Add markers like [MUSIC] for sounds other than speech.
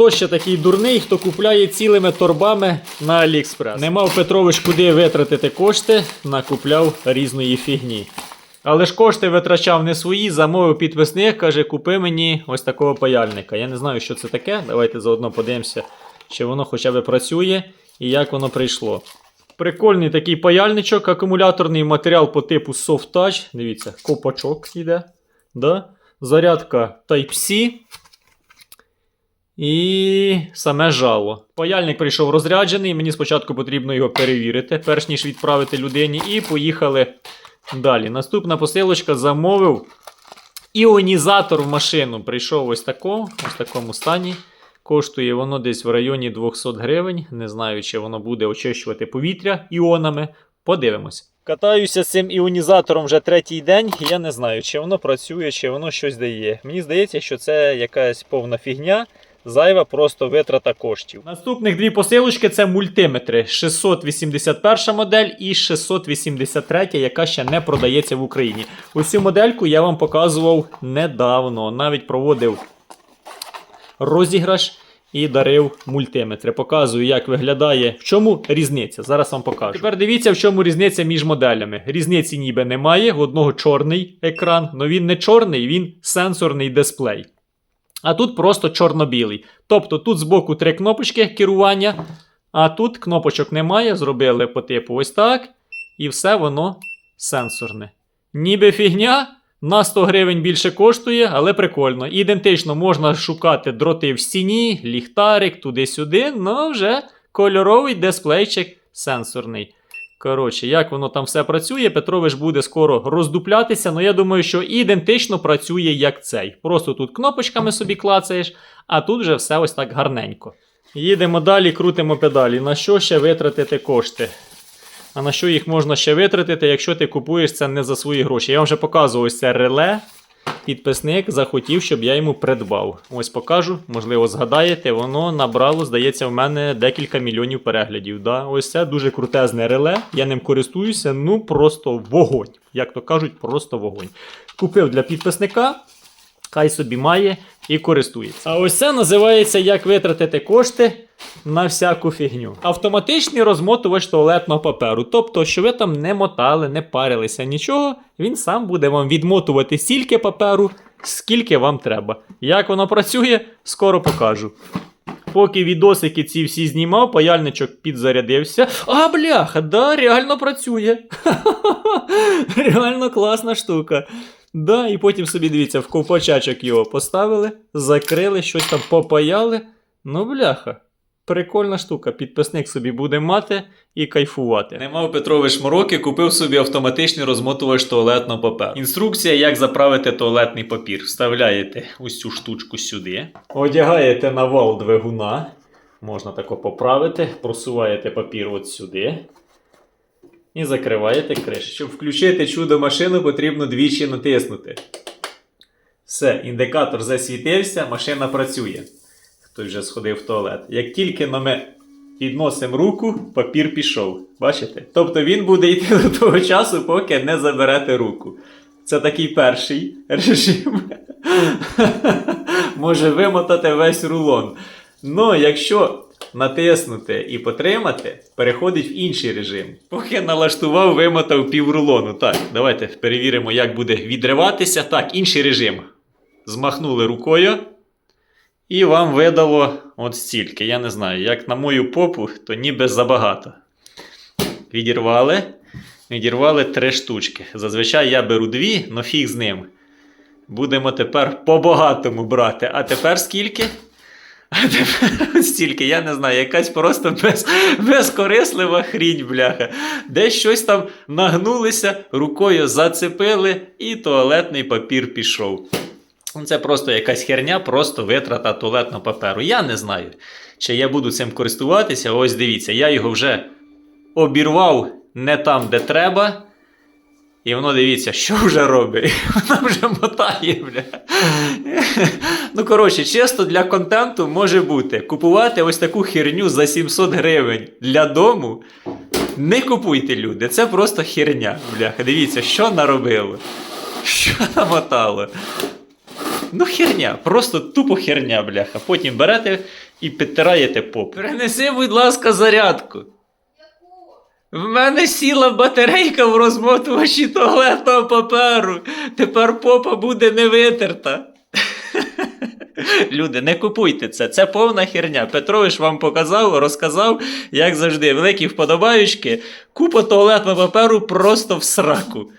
Хто ще такий дурний, хто купляє цілими торбами на Аліекспрес? Не мав Петрович куди витратити кошти, накупляв різної фігні. Але ж кошти витрачав не свої, замовив підписник, каже, купи мені ось такого паяльника. Я не знаю, що це таке. Давайте заодно подивимося, чи воно хоча б працює і як воно прийшло. Прикольний такий паяльничок, акумуляторний матеріал по типу Soft Touch. Дивіться, копачок йде. Да? Зарядка Type-C. І саме жало. Паяльник прийшов розряджений, мені спочатку потрібно його перевірити, перш ніж відправити людині. І поїхали далі. Наступна посилочка замовив іонізатор в машину. Прийшов ось тако, ось такому стані. Коштує воно десь в районі 200 гривень. Не знаю, чи воно буде очищувати повітря іонами. Подивимось. Катаюся з цим іонізатором вже третій день, я не знаю, чи воно працює, чи воно щось дає. Мені здається, що це якась повна фігня. Зайва просто витрата коштів. Наступних дві посилочки це мультиметри 681 модель і 683, яка ще не продається в Україні. Ось цю модельку я вам показував недавно. Навіть проводив розіграш і дарив мультиметри. Показую, як виглядає. В чому різниця? Зараз вам покажу. Тепер дивіться, в чому різниця між моделями. Різниці ніби немає. В одного чорний екран, але він не чорний, він сенсорний дисплей. А тут просто чорно-білий. Тобто тут збоку три кнопочки керування, а тут кнопочок немає. Зробили по типу ось так. І все воно сенсорне. Ніби фігня. На 100 гривень більше коштує, але прикольно. Ідентично можна шукати дроти в стіні, ліхтарик, туди-сюди, але вже кольоровий дисплейчик сенсорний. Коротше, як воно там все працює, Петрович буде скоро роздуплятися, але я думаю, що ідентично працює як цей. Просто тут кнопочками собі клацаєш, а тут вже все ось так гарненько. Їдемо далі, крутимо педалі. На що ще витратити кошти? А на що їх можна ще витратити, якщо ти купуєш це не за свої гроші? Я вам вже показував ось це реле. Підписник захотів, щоб я йому придбав. Ось покажу, можливо, згадаєте, воно набрало, здається, в мене декілька мільйонів переглядів. Да? Ось це дуже крутезне реле. Я ним користуюся, ну просто вогонь. Як то кажуть, просто вогонь. Купив для підписника, хай собі має і користується. А ось це називається як витратити кошти на всяку фігню. Автоматичний розмотувач туалетного паперу. Тобто, що ви там не мотали, не парилися, нічого, він сам буде вам відмотувати стільки паперу, скільки вам треба. Як воно працює, скоро покажу. Поки відосики ці всі знімав, паяльничок підзарядився. А, бляха, да, реально працює. [LAUGHS] реально класна штука. Да, і потім собі дивіться, в ковпачачок його поставили, закрили, щось там попаяли. Ну, бляха. Прикольна штука, підписник собі буде мати і кайфувати. Не мав Петрович мороки, купив собі автоматичний розмотувач туалетного паперу. Інструкція, як заправити туалетний папір. Вставляєте ось цю штучку сюди. Одягаєте на вал двигуна. Можна тако поправити, просуваєте папір от сюди. І закриваєте кришку. Щоб включити чудо машину, потрібно двічі натиснути. Все, індикатор засвітився, машина працює. Хтось вже сходив в туалет. Як тільки ми підносимо руку, папір пішов. Бачите? Тобто він буде йти до того часу, поки не заберете руку. Це такий перший режим. [LAUGHS] Може вимотати весь рулон. Ну, якщо натиснути і потримати, переходить в інший режим. Поки налаштував, вимотав пів рулону. Так, давайте перевіримо, як буде відриватися. Так, інший режим. Змахнули рукою. І вам видало от стільки. Я не знаю, як на мою попу, то ніби забагато. Відірвали. Відірвали три штучки. Зазвичай я беру дві, но фіг з ним. Будемо тепер по-багатому брати. А тепер скільки? Стільки, я не знаю, якась просто без, безкорислива хрінь, бляха. Десь щось там нагнулися, рукою зацепили, і туалетний папір пішов. Це просто якась херня, просто витрата туалетного паперу. Я не знаю, чи я буду цим користуватися. Ось дивіться, я його вже обірвав не там, де треба. І воно дивіться, що вже робить. [LAUGHS] Воно вже мотає, бля. Ну, коротше, чисто для контенту може бути. Купувати ось таку херню за 700 гривень для дому. Не купуйте, люди. Це просто херня, бляха. Дивіться, що наробило. Що намотало. Ну, херня, просто тупо херня, бляха. Потім берете і підтираєте поп. Принеси, будь ласка, зарядку. В мене сіла батарейка в розмотувачі туалетного паперу. Тепер попа буде не витерта. [LAUGHS] Люди, не купуйте це, це повна херня. Петрович вам показав, розказав, як завжди, великі вподобаючки, купа туалетного паперу просто в сраку.